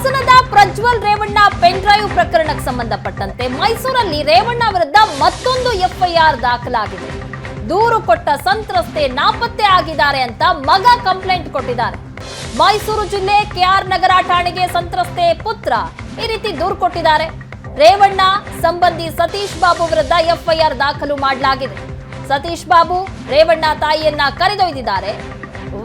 ಹಾಸನದ Prajwal Revanna pen drive ಪ್ರಕರಣಕ್ಕೆ ಸಂಬಂಧಪಟ್ಟಂತೆ ಮೈಸೂರಲ್ಲಿ ರೇವಣ್ಣ ವಿರುದ್ಧ ಮತ್ತೊಂದು ಎಫ್ಐಆರ್ ದಾಖಲಾಗಿದೆ. ದೂರು ಕೊಟ್ಟ ಸಂತ್ರಸ್ತೆ ನಾಪತ್ತೆ ಆಗಿದ್ದಾರೆ ಅಂತ ಮಗ ಕಂಪ್ಲೇಂಟ್ ಕೊಟ್ಟಿದ್ದಾರೆ. ಮೈಸೂರು ಜಿಲ್ಲೆ ಕೆಆರ್ ನಗರ ಠಾಣೆಗೆ ಸಂತ್ರಸ್ತೆ ಪುತ್ರ ಈ ರೀತಿ ದೂರು ಕೊಟ್ಟಿದ್ದಾರೆ. ರೇವಣ್ಣ ಸಂಬಂಧಿ ಸತೀಶ್ ಬಾಬು ವಿರುದ್ಧ ಎಫ್ಐಆರ್ ದಾಖಲು ಮಾಡಲಾಗಿದೆ. ಸತೀಶ್ ಬಾಬು ರೇವಣ್ಣ ತಾಯಿಯನ್ನ ಕರೆದೊಯ್ದಿದ್ದಾರೆ.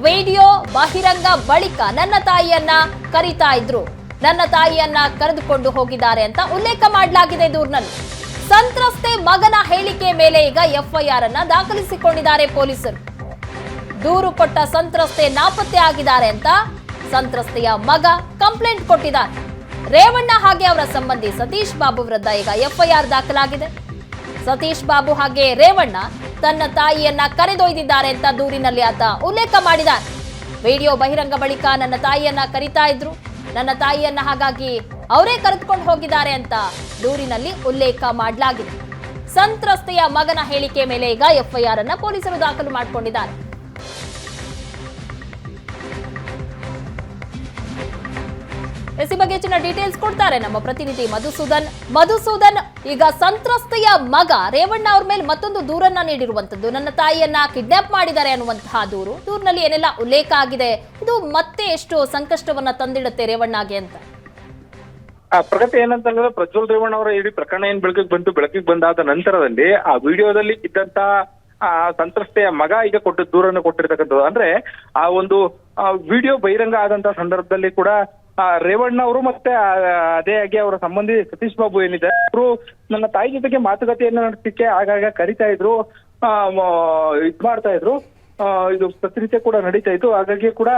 ವಿಡಿಯೋ ಬಹಿರಂಗ ಬಳಿಕ ನನ್ನ ತಾಯಿಯನ್ನ ಕರೀತಾ ಇದ್ರು. ನನ್ನ ತಾಯಿಯನ್ನ ಕರೆದುಕೊಂಡು ಹೋಗಿದ್ದಾರೆ ಅಂತ ಉಲ್ಲೇಖ ಮಾಡಲಾಗಿದೆ ದೂರ್ನಲ್ಲಿ. ಸಂತ್ರಸ್ತೆ ಮಗನ ಹೇಳಿಕೆ ಮೇಲೆ ಈಗ ಎಫ್ಐಆರ್ ಅನ್ನ ದಾಖಲಿಸಿಕೊಂಡಿದ್ದಾರೆ ಪೊಲೀಸರು. ದೂರು ಕೊಟ್ಟ ಸಂತ್ರಸ್ತೆ ನಾಪತ್ತೆ ಆಗಿದ್ದಾರೆ ಅಂತ ಸಂತ್ರಸ್ತೆಯ ಮಗ ಕಂಪ್ಲೇಂಟ್ ಕೊಟ್ಟಿದ್ದಾರೆ. ರೇವಣ್ಣ ಹಾಗೆ ಅವರ ಸಂಬಂಧಿ ಸತೀಶ್ ಬಾಬು ವಿರುದ್ಧ ಈಗ ಎಫ್ಐಆರ್ ದಾಖಲಾಗಿದೆ. ಸತೀಶ್ ಬಾಬು ಹಾಗೆ ರೇವಣ್ಣ ತನ್ನ ತಾಯಿಯನ್ನ ಕರೆದೊಯ್ದಿದ್ದಾರೆ ಅಂತ ದೂರಿನಲ್ಲಿ ಆತ ಉಲ್ಲೇಖ ಮಾಡಿದ್ದಾರೆ. ವಿಡಿಯೋ ಬಹಿರಂಗ ಬಳಿಕ ನನ್ನ ತಾಯಿಯನ್ನ ಕರಿತಾ ಇದ್ರು. ನನ್ನ ತಾಯಿಯನ್ನ ಹಾಗಾಗಿ ಅವರೇ ಕರೆದುಕೊಂಡು ಹೋಗಿದ್ದಾರೆ ಅಂತ ದೂರಿನಲ್ಲಿ ಉಲ್ಲೇಖ ಮಾಡಲಾಗಿದೆ. ಸಂತ್ರಸ್ತೆಯ ಮಗನ ಹೇಳಿಕೆ ಮೇಲೆ ಈಗ ಎಫ್ಐಆರ್ ಅನ್ನ ಪೊಲೀಸರು ದಾಖಲು ಮಾಡಿಕೊಂಡಿದ್ದಾರೆ. ಎಸ್ ಬಗ್ಗೆ ಹೆಚ್ಚಿನ ಡೀಟೇಲ್ಸ್ ಕೊಡ್ತಾರೆ ನಮ್ಮ ಪ್ರತಿನಿಧಿ ಮಧುಸೂದನ್. ಮಧುಸೂದನ್, ಈಗ ಸಂತ್ರಸ್ತೆಯ ಮಗ ರೇವಣ್ಣ ಅವ್ರ ಮೇಲೆ ಮತ್ತೊಂದು ದೂರನ್ನ ನೀಡಿರುವಂತದ್ದು ನನ್ನ ತಾಯಿಯನ್ನ ಕಿಡ್ನಾಪ್ ಮಾಡಿದ್ದಾರೆ ಅನ್ನುವಂತಹ ದೂರು. ದೂರಿನಲ್ಲಿ ಏನೆಲ್ಲ ಉಲ್ಲೇಖ ಆಗಿದೆ? ಇದು ಮತ್ತೆ ಎಷ್ಟು ಸಂಕಷ್ಟವನ್ನ ತಂದಿಡುತ್ತೆ ರೇವಣ್ಣಗೆ ಅಂತ? ಪ್ರಗತಿ ಏನಂತಂದ್ರೆ ಪ್ರಜ್ವಲ್ ರೇವಣ್ಣ ಅವರ ಇಡೀ ಪ್ರಕರಣ ಏನ್ ಬೆಳಕಿಗೆ ಬಂತು, ಬೆಳಕಿಗೆ ಬಂದಾದ ನಂತರದಲ್ಲಿ ಆ ವಿಡಿಯೋದಲ್ಲಿ ಇದ್ದಂತ, ಆ, ಸಂತ್ರಸ್ತೆಯ ಮಗ ಈಗ ಕೊಟ್ಟ ದೂರನ್ನು ಕೊಟ್ಟಿರ್ತಕ್ಕಂಥದ್ದು. ಅಂದ್ರೆ ಆ ಒಂದು ವಿಡಿಯೋ ಬಹಿರಂಗ ಆದಂತ ಸಂದರ್ಭದಲ್ಲಿ ಕೂಡ ರೇವಣ್ಣ ಅವರು ಮತ್ತೆ ಅದೇ ಹಾಗೆ ಅವರ ಸಂಬಂಧಿ ಸತೀಶ್ ಬಾಬು ಏನಿದೆ, ಅವರು ನನ್ನ ತಾಯಿ ಜೊತೆಗೆ ಮಾತುಕತೆಯನ್ನ ನಡೆಸಲಿಕ್ಕೆ ಆಗಾಗ ಕರಿತಾ ಇದ್ರು. ಇದ್ ಮಾಡ್ತಾ ಇದ್ರು. ಇದು ಪ್ರತಿನಿತ್ಯ ಕೂಡ ನಡೀತಾ ಇತ್ತು. ಹಾಗಾಗಿ ಕೂಡ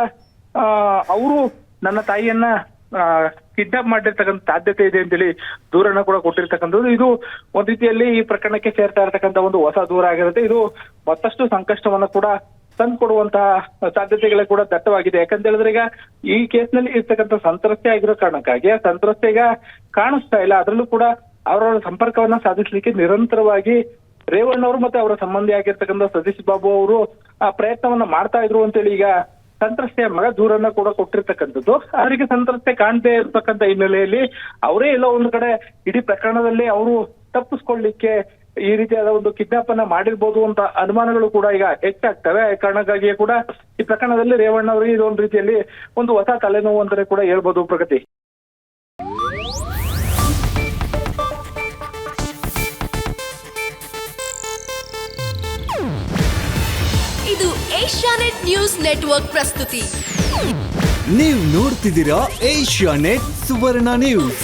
ಅವರು ನನ್ನ ತಾಯಿಯನ್ನ ಕಿಡ್ನಾಪ್ ಮಾಡಿರ್ತಕ್ಕಂಥ ಸಾಧ್ಯತೆ ಇದೆ ಅಂತೇಳಿ ದೂರನ್ನ ಕೂಡ ಕೊಟ್ಟಿರ್ತಕ್ಕಂಥದ್ದು. ಇದು ಒಂದ್ ರೀತಿಯಲ್ಲಿ ಈ ಪ್ರಕರಣಕ್ಕೆ ಸೇರ್ತಾ ಇರತಕ್ಕಂಥ ಒಂದು ಹೊಸ ದೂರ ಆಗಿರುತ್ತೆ. ಇದು ಮತ್ತಷ್ಟು ಸಂಕಷ್ಟವನ್ನ ಕೂಡ ತಂದು ಕೊಡುವಂತಹ ಸಾಧ್ಯತೆಗಳೇ ಕೂಡ ದಟ್ಟವಾಗಿದೆ. ಯಾಕಂತ ಹೇಳಿದ್ರೆ ಈಗ ಈ ಕೇಸ್ನಲ್ಲಿ ಇರ್ತಕ್ಕಂಥ ಸಂತ್ರಸ್ತೆ ಆಗಿರೋ ಕಾರಣಕ್ಕಾಗಿ ಆ ಸಂತ್ರಸ್ತೆ ಈಗ ಕಾಣಿಸ್ತಾ ಇಲ್ಲ. ಅದರಲ್ಲೂ ಕೂಡ ಅವರ ಸಂಪರ್ಕವನ್ನ ಸಾಧಿಸಲಿಕ್ಕೆ ನಿರಂತರವಾಗಿ ರೇವಣ್ಣ ಅವರು ಮತ್ತೆ ಅವರ ಸಂಬಂಧಿ ಆಗಿರ್ತಕ್ಕಂಥ ಸತೀಶ್ ಬಾಬು ಅವರು ಆ ಪ್ರಯತ್ನವನ್ನ ಮಾಡ್ತಾ ಇದ್ರು ಅಂತೇಳಿ ಈಗ ಸಂತ್ರಸ್ತೆಯ ಮಗ ದೂರನ್ನ ಕೂಡ ಕೊಟ್ಟಿರ್ತಕ್ಕಂಥದ್ದು. ಅವರಿಗೆ ಸಂತ್ರಸ್ತೆ ಕಾಣದೇ ಇರ್ತಕ್ಕಂಥ ಹಿನ್ನೆಲೆಯಲ್ಲಿ ಅವರೇ ಎಲ್ಲೋ ಒಂದು ಕಡೆ ಇಡೀ ಪ್ರಕರಣದಲ್ಲಿ ಅವರು ತಪ್ಪಿಸ್ಕೊಳ್ಳಿಕ್ಕೆ ಈ ರೀತಿಯಾದ ಒಂದು ಕಿಡ್ನಾಪ್ ಅನ್ನ ಮಾಡಿರ್ಬೋದು ಅಂತ ಅನುಮಾನಗಳು ಕೂಡ ಈಗ ಹೆಚ್ಚಾಗ್ತವೆ. ಆ ಕಾರಣಕ್ಕಾಗಿಯೇ ಕೂಡ ಈ ಪ್ರಕರಣದಲ್ಲಿ ರೇವಣ್ಣ ಅವರಿಗೆ ಇದೊಂದು ರೀತಿಯಲ್ಲಿ ಒಂದು ಹೊಸ ತಲೆನೋವು ಅಂತಾನೆ ಕೂಡ ಹೇಳ್ಬೋದು ಪ್ರಗತಿ. ಇದು ಏಷ್ಯಾನೆಟ್ ನ್ಯೂಸ್ ನೆಟ್ವರ್ಕ್ ಪ್ರಸ್ತುತಿ. ನೀವು ನೋಡ್ತಿದ್ದೀರಾ ಏಷ್ಯಾ ನೆಟ್ ಸುವರ್ಣ ನ್ಯೂಸ್.